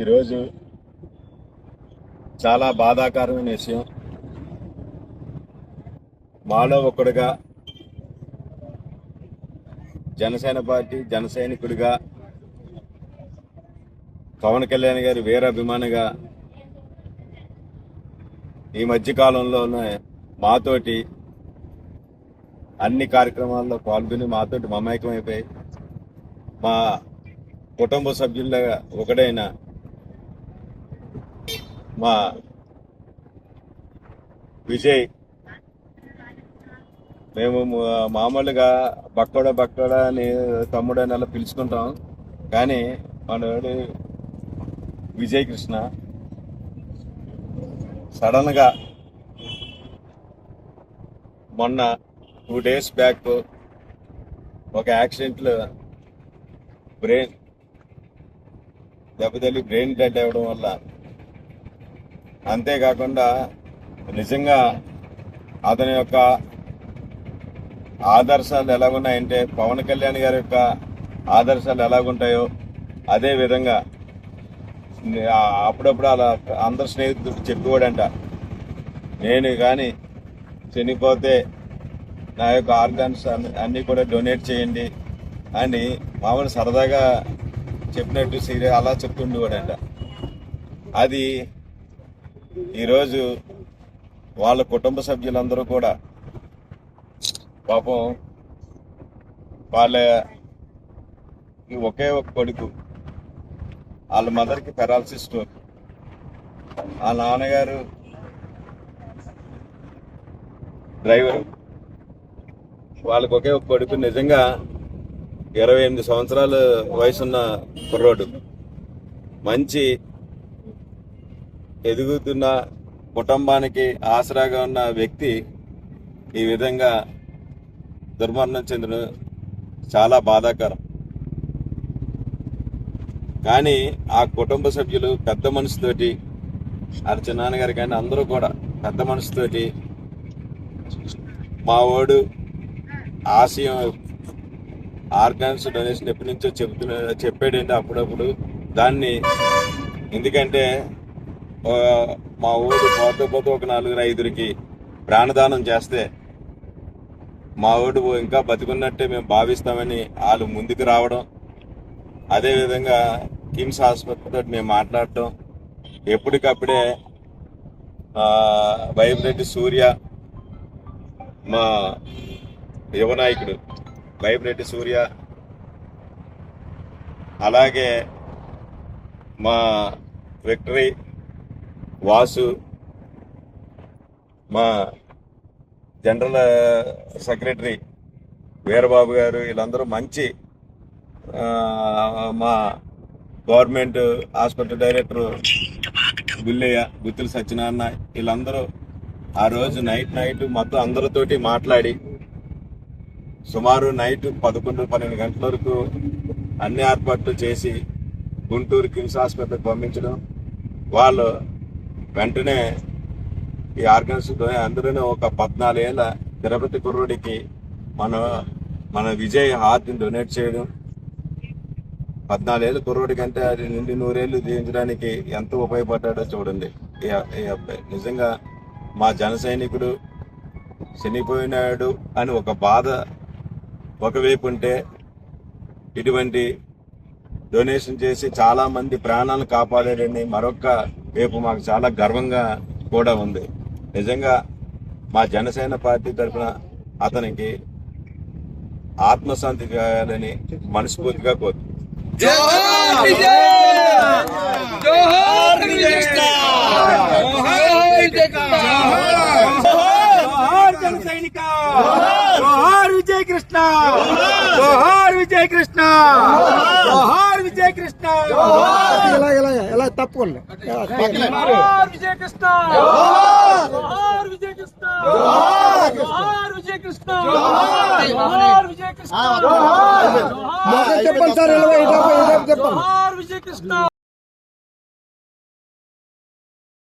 ఈరోజు చాలా బాధాకరమైన విషయం. మాలో ఒకడుగా జనసేన పార్టీ జనసైనికుడిగా పవన్ కళ్యాణ్ గారి వీరాభిమానిగా ఈ మధ్యకాలంలోనే మాతోటి అన్ని కార్యక్రమాల్లో పాల్గొని మాతోటి మమేకమైపోయి మా కుటుంబ సభ్యుల ఒకడైన మా విజయ్. మేము మా- మామూలుగా బక్కడ బక్కడ అని తమ్ముడని అలా పిలుచుకుంటాం. కానీ మనోడు విజయ్ కృష్ణ. సడన్గా మొన్న టూ డేస్ బ్యాక్ ఒక యాక్సిడెంట్లో బ్రెయిన్ దెబ్బతల్లి బ్రెయిన్ డెడ్ అవ్వడం వల్ల అంతేకాకుండా నిజంగా అతని యొక్క ఆదర్శాలు ఎలాగున్నాయంటే పవన్ కళ్యాణ్ గారి యొక్క ఆదర్శాలు ఎలాగుంటాయో అదే విధంగా అప్పుడప్పుడు అలా అందరు స్నేహితుడు చెప్పేవాడంట. నేను కానీ చనిపోతే నా యొక్క ఆర్గాన్స్ అన్నీ కూడా డొనేట్ చేయండి అని మామూలు సరదాగా చెప్పినట్టు సీరియల్ అలా చెప్తుండేవాడంట. అది ఈరోజు వాళ్ళ కుటుంబ సభ్యులందరూ కూడా పాపం వాళ్ళ ఒకే ఒక కొడుకు వాళ్ళ మదర్కి పెరాలసిస్ స్టోర్ ఆ నాన్నగారు డ్రైవర్ వాళ్ళకి ఒకే ఒక కొడుకు నిజంగా ఇరవై ఎనిమిది సంవత్సరాల వయసున్న కుర్రోడు. మంచి ఎదుగుతున్న కుటుంబానికి ఆసరాగా ఉన్న వ్యక్తి ఈ విధంగా దుర్మరణం చెందడం చాలా బాధాకరం. కానీ ఆ కుటుంబ సభ్యులు పెద్ద మనసుతోటి అర్చన నాన్నగారు కానీ అందరూ కూడా పెద్ద మనసుతోటి మా వాడు ఆశయం ఆర్గాన్స్ డొనేషన్ ఎప్పటి నుంచో చెప్తున్నా చెప్పాడంటే అప్పుడప్పుడు. దాన్ని ఎందుకంటే మా ఊరు పోతూ పోతూ ఒక నలుగురు ఐదురికి ప్రాణదానం చేస్తే మా ఊడు ఇంకా బతికున్నట్టే మేము భావిస్తామని వాళ్ళు ముందుకు రావడం అదేవిధంగా కిమ్స్ ఆసుపత్రితో మేము మాట్లాడటం ఎప్పటికప్పుడే ఆ, వైబ్రెడ్డి సూర్య మా యువనాయకుడు వైబ్రెడ్డి సూర్య. అలాగే మా విక్టరీ వాసు మా జనరల్ సెక్రటరీ వీరబాబు గారు వీళ్ళందరూ మంచి మా government hospital director Bullaiah Guttula Satyanarayana వీళ్ళందరూ ఆ రోజు నైట్ నైట్ మొత్తం అందరితోటి మాట్లాడి సుమారు నైట్ పదకొండు పన్నెండు గంటల వరకు అన్ని ఏర్పాట్లు చేసి గుంటూరు కిమ్స్ ఆసుపత్రికి పంపించడం వాళ్ళు వెంటనే ఈ ఆర్గన్స్ అందరూ ఒక పద్నాలుగేళ్ళ తిరుపతి కుర్రుడికి మన మన విజయ్ హార్ట్ని డొనేట్ చేయడం. పద్నాలుగేళ్ళ కుర్రోడి కంటే అది నిండి నూరేళ్ళు జీవించడానికి ఎంత ఉపయోగపడ్డాడో చూడండి. ఈ అబ్బాయి. నిజంగా మా జన సైనికుడు చనిపోయినాడు అని ఒక బాధ ఒకవైపు ఉంటే ఇటువంటి డొనేషన్ చేసి చాలామంది ప్రాణాలు ప్రాణాలను కాపాడాడని మరొక వైపు మాకు చాలా గర్వంగా కూడా ఉంది. నిజంగా మా జనసేన పార్టీ తరఫున అతనికి ఆత్మశాంతి కావాలని మనస్ఫూర్తిగా జన సైనిక! విజయ్ కృష్ణ! విజయ్ కృష్ణ! విజయ్ కృష్ణ! ತಪ್ಪಲ್ಲ ವಿಜಯ ಕೃಷ್ಣ ವಿಜಯ ಕೃಷ್ಣ ವಿಜಯ ಕೃಷ್ಣ ವಿಜಯ ಕೃಷ್ಣ ವಿಜಯ ಕೃಷ್ಣ